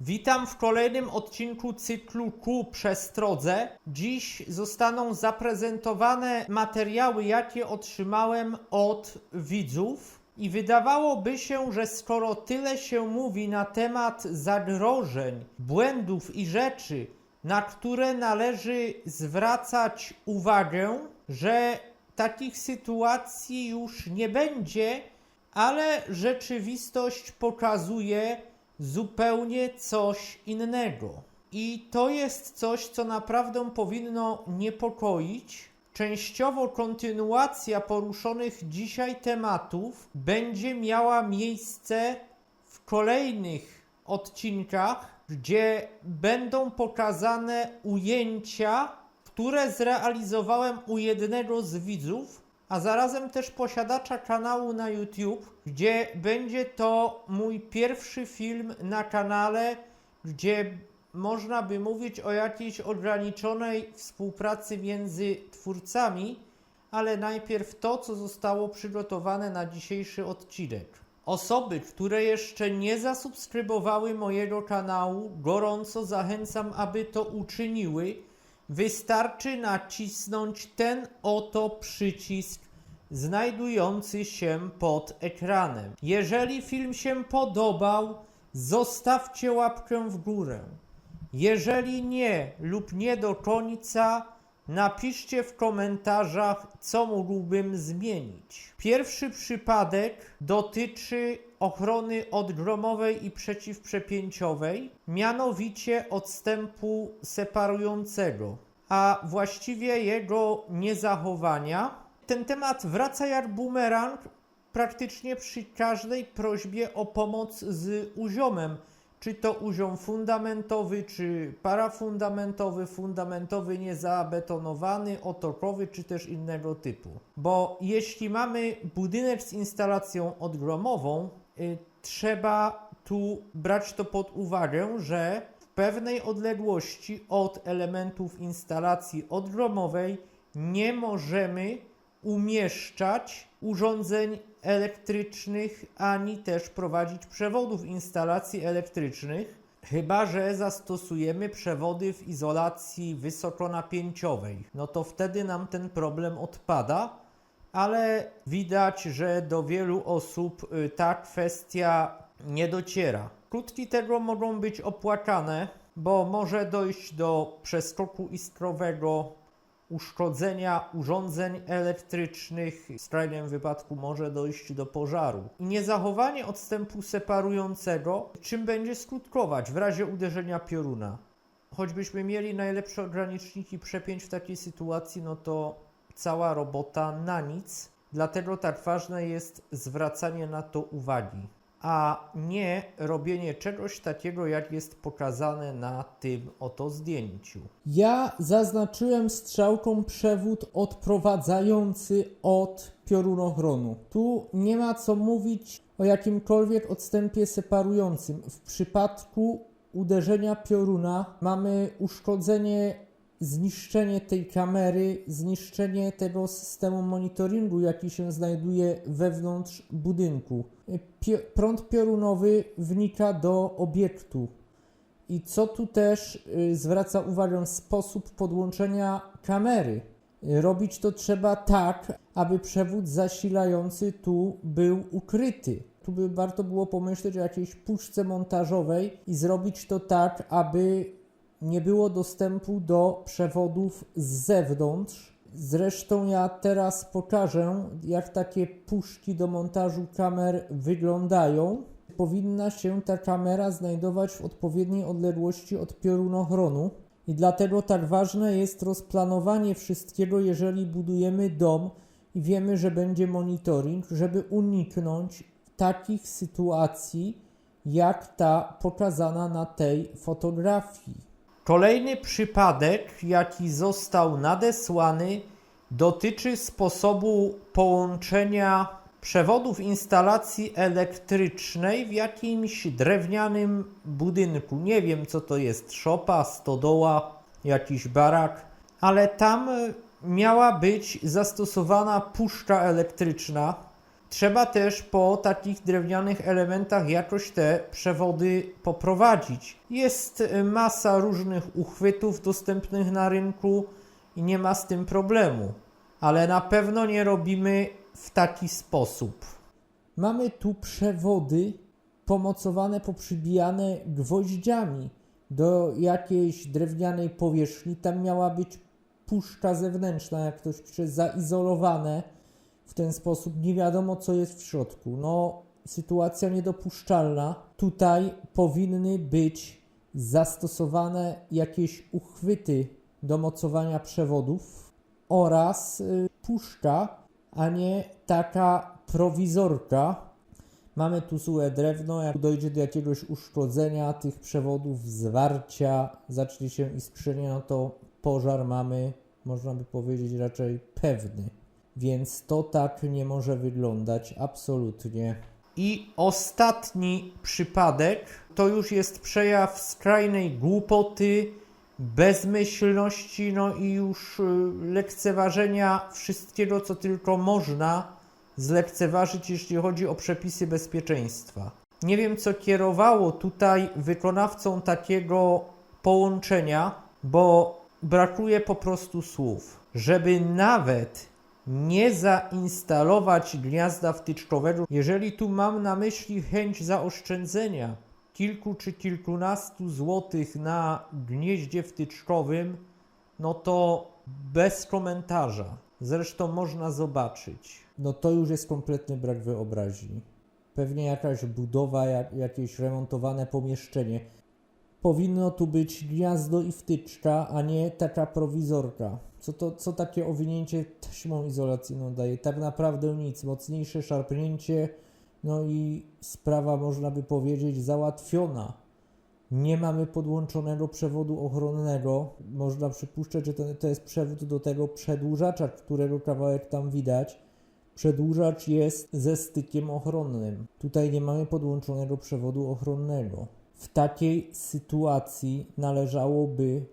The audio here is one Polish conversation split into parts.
Witam w kolejnym odcinku cyklu Ku Przestrodze. Dziś zostaną zaprezentowane materiały, jakie otrzymałem od widzów. I wydawałoby się, że skoro tyle się mówi na temat zagrożeń, błędów i rzeczy, na które należy zwracać uwagę, że takich sytuacji już nie będzie, ale rzeczywistość pokazuje zupełnie coś innego. I to jest coś, co naprawdę powinno niepokoić. Częściowo kontynuacja poruszonych dzisiaj tematów będzie miała miejsce w kolejnych odcinkach, gdzie będą pokazane ujęcia, które zrealizowałem u jednego z widzów, a zarazem też posiadacza kanału na YouTube, gdzie będzie to mój pierwszy film na kanale, gdzie można by mówić o jakiejś ograniczonej współpracy między twórcami, ale najpierw to, co zostało przygotowane na dzisiejszy odcinek. Osoby, które jeszcze nie zasubskrybowały mojego kanału, gorąco zachęcam, aby to uczyniły. Wystarczy nacisnąć ten oto przycisk znajdujący się pod ekranem. Jeżeli film się podobał, zostawcie łapkę w górę. Jeżeli nie lub nie do końca, napiszcie w komentarzach, co mógłbym zmienić. Pierwszy przypadek dotyczy ochrony odgromowej i przeciwprzepięciowej, mianowicie odstępu separującego, a właściwie jego niezachowania. Ten temat wraca jak bumerang praktycznie przy każdej prośbie o pomoc z uziomem czy to uziom fundamentowy, czy parafundamentowy, fundamentowy niezabetonowany, otokowy, czy też innego typu. Bo jeśli mamy budynek z instalacją odgromową, trzeba tu brać to pod uwagę, że w pewnej odległości od elementów instalacji odgromowej nie możemy umieszczać urządzeń elektrycznych, ani też prowadzić przewodów instalacji elektrycznych, chyba że zastosujemy przewody w izolacji wysokonapięciowej. No to wtedy nam ten problem odpada, ale widać, że do wielu osób y, ta kwestia nie dociera. Skutki tego mogą być opłakane, bo może dojść do przeskoku iskrowego, uszkodzenia urządzeń elektrycznych, w skrajnym wypadku może dojść do pożaru. I niezachowanie odstępu separującego, czym będzie skutkować w razie uderzenia pioruna. Choćbyśmy mieli najlepsze ograniczniki przepięć w takiej sytuacji, no to cała robota na nic. Dlatego tak ważne jest zwracanie na to uwagi, a nie robienie czegoś takiego, jak jest pokazane na tym oto zdjęciu. Ja zaznaczyłem strzałką przewód odprowadzający od piorunochronu. Tu nie ma co mówić o jakimkolwiek odstępie separującym. W przypadku uderzenia pioruna mamy uszkodzenie, zniszczenie tej kamery, zniszczenie tego systemu monitoringu, jaki się znajduje wewnątrz budynku. Pio- prąd piorunowy wnika do obiektu. I co tu też y, zwraca uwagę, sposób podłączenia kamery. Robić to trzeba tak, aby przewód zasilający tu był ukryty. Tu by warto było pomyśleć o jakiejś puszce montażowej i zrobić to tak, aby nie było dostępu do przewodów z zewnątrz. Zresztą ja teraz pokażę, jak takie puszki do montażu kamer wyglądają. Powinna się ta kamera znajdować w odpowiedniej odległości od piorunochronu. I dlatego tak ważne jest rozplanowanie wszystkiego, jeżeli budujemy dom i wiemy, że będzie monitoring, żeby uniknąć takich sytuacji, jak ta pokazana na tej fotografii. Kolejny przypadek, jaki został nadesłany, dotyczy sposobu połączenia przewodów instalacji elektrycznej w jakimś drewnianym budynku. Nie wiem, co to jest szopa, stodoła, jakiś barak, ale tam miała być zastosowana puszka elektryczna. Trzeba też po takich drewnianych elementach jakoś te przewody poprowadzić. Jest y, masa różnych uchwytów dostępnych na rynku i nie ma z tym problemu, ale na pewno nie robimy w taki sposób. Mamy tu przewody pomocowane, poprzybijane gwoździami do jakiejś drewnianej powierzchni. Tam miała być puszka zewnętrzna, jak ktoś pisze, zaizolowane w ten sposób. Nie wiadomo, co jest w środku. No, sytuacja niedopuszczalna. Tutaj powinny być zastosowane jakieś uchwyty do mocowania przewodów oraz y, puszka, a nie taka prowizorka. Mamy tu suche drewno, jak dojdzie do jakiegoś uszkodzenia tych przewodów, zwarcia, zacznie się iskrzenie, no to pożar mamy, można by powiedzieć, raczej pewny. Więc to tak nie może wyglądać, absolutnie. I ostatni przypadek to już jest przejaw skrajnej głupoty, bezmyślności, no i już y, lekceważenia wszystkiego, co tylko można zlekceważyć, jeśli chodzi o przepisy bezpieczeństwa. Nie wiem, co kierowało tutaj wykonawcą takiego połączenia, bo brakuje po prostu słów, żeby nawet nie zainstalować gniazda wtyczkowego, jeżeli tu mam na myśli chęć zaoszczędzenia kilku czy kilkunastu złotych na gnieździe wtyczkowym, no to bez komentarza. Zresztą można zobaczyć. No to już jest kompletny brak wyobraźni. Pewnie jakaś budowa, jak, jakieś remontowane pomieszczenie. Powinno tu być gniazdo i wtyczka, a nie taka prowizorka. Co, to, co takie owinięcie taśmą izolacyjną daje? Tak naprawdę nic. Mocniejsze szarpnięcie, no i sprawa, można by powiedzieć, załatwiona. Nie mamy podłączonego przewodu ochronnego. Można przypuszczać, że to, to jest przewód do tego przedłużacza, którego kawałek tam widać. Przedłużacz jest ze stykiem ochronnym. Tutaj nie mamy podłączonego przewodu ochronnego. W takiej sytuacji należałoby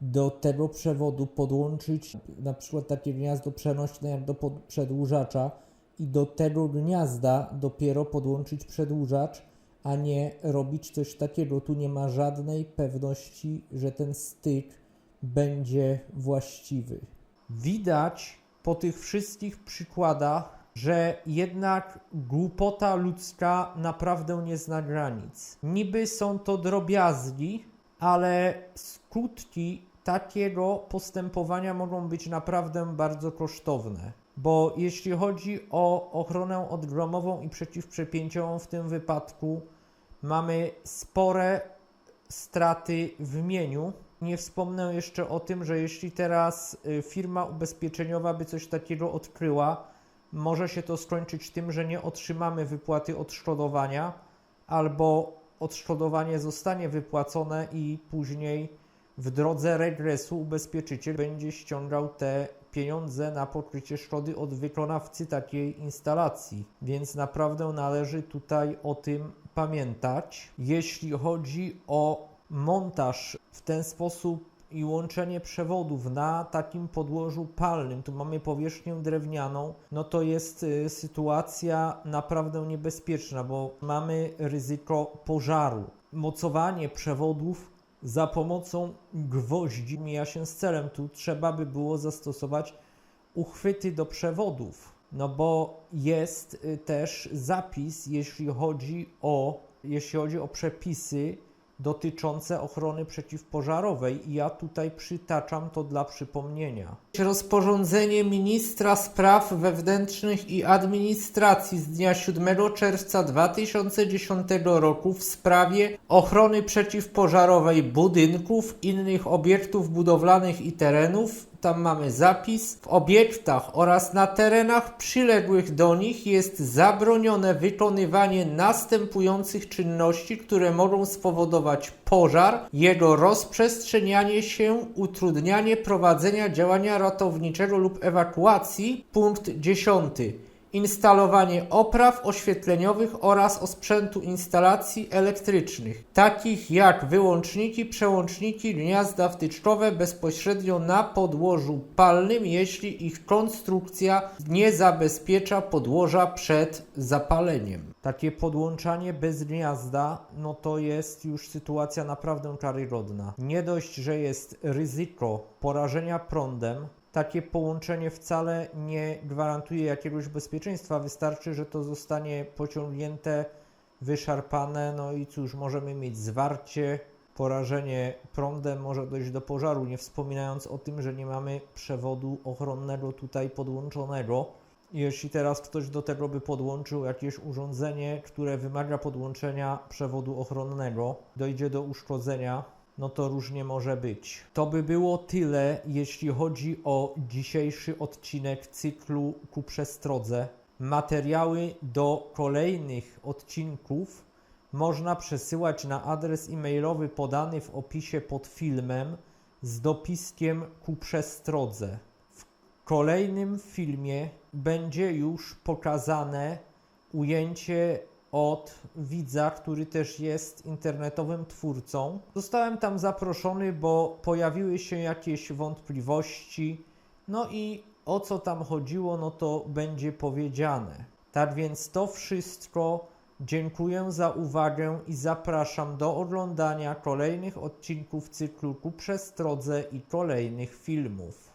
do tego przewodu podłączyć na przykład takie gniazdo przenośne jak do przedłużacza i do tego gniazda dopiero podłączyć przedłużacz, a nie robić coś takiego. Tu nie ma żadnej pewności, że ten styk będzie właściwy. Widać po tych wszystkich przykładach, że jednak głupota ludzka naprawdę nie zna granic. Niby są to drobiazgi, ale skutki takiego postępowania mogą być naprawdę bardzo kosztowne. Bo jeśli chodzi o ochronę odgromową i przeciwprzepięciową w tym wypadku, mamy spore straty w mieniu. Nie wspomnę jeszcze o tym, że jeśli teraz y, firma ubezpieczeniowa by coś takiego odkryła, może się to skończyć tym, że nie otrzymamy wypłaty odszkodowania, albo odszkodowanie zostanie wypłacone i później w drodze regresu ubezpieczyciel będzie ściągał te pieniądze na pokrycie szkody od wykonawcy takiej instalacji. Więc naprawdę należy tutaj o tym pamiętać. Jeśli chodzi o montaż w ten sposób i łączenie przewodów na takim podłożu palnym, tu mamy powierzchnię drewnianą, no to jest y, sytuacja naprawdę niebezpieczna, bo mamy ryzyko pożaru. Mocowanie przewodów za pomocą gwoździ mija się z celem. Tu trzeba by było zastosować uchwyty do przewodów, no bo jest y, też zapis, jeśli chodzi o, jeśli chodzi o przepisy dotyczące ochrony przeciwpożarowej i ja tutaj przytaczam to dla przypomnienia. Rozporządzenie ministra spraw wewnętrznych i administracji z dnia 7 czerwca 2010 roku w sprawie ochrony przeciwpożarowej budynków, innych obiektów budowlanych i terenów tam mamy zapis. W obiektach oraz na terenach przyległych do nich jest zabronione wykonywanie następujących czynności, które mogą spowodować pożar, jego rozprzestrzenianie się, utrudnianie prowadzenia działania ratowniczego lub ewakuacji. Punkt 10. instalowanie opraw oświetleniowych oraz osprzętu instalacji elektrycznych, takich jak wyłączniki, przełączniki, gniazda wtyczkowe bezpośrednio na podłożu palnym, jeśli ich konstrukcja nie zabezpiecza podłoża przed zapaleniem. Takie podłączanie bez gniazda, no to jest już sytuacja naprawdę karygodna. Nie dość, że jest ryzyko porażenia prądem, takie połączenie wcale nie gwarantuje jakiegoś bezpieczeństwa. Wystarczy, że to zostanie pociągnięte, wyszarpane, no i cóż, możemy mieć zwarcie, porażenie prądem, może dojść do pożaru, nie wspominając o tym, że nie mamy przewodu ochronnego tutaj podłączonego. Jeśli teraz ktoś do tego by podłączył jakieś urządzenie, które wymaga podłączenia przewodu ochronnego, dojdzie do uszkodzenia, no to różnie może być. To by było tyle, jeśli chodzi o dzisiejszy odcinek cyklu ku przestrodze. Materiały do kolejnych odcinków można przesyłać na adres e-mailowy podany w opisie pod filmem z dopiskiem ku przestrodze. W kolejnym filmie będzie już pokazane ujęcie od widza, który też jest internetowym twórcą. Zostałem tam zaproszony, bo pojawiły się jakieś wątpliwości. No i o co tam chodziło, no to będzie powiedziane. Tak więc to wszystko. Dziękuję za uwagę i zapraszam do oglądania kolejnych odcinków cyklu ku przestrodze i kolejnych filmów.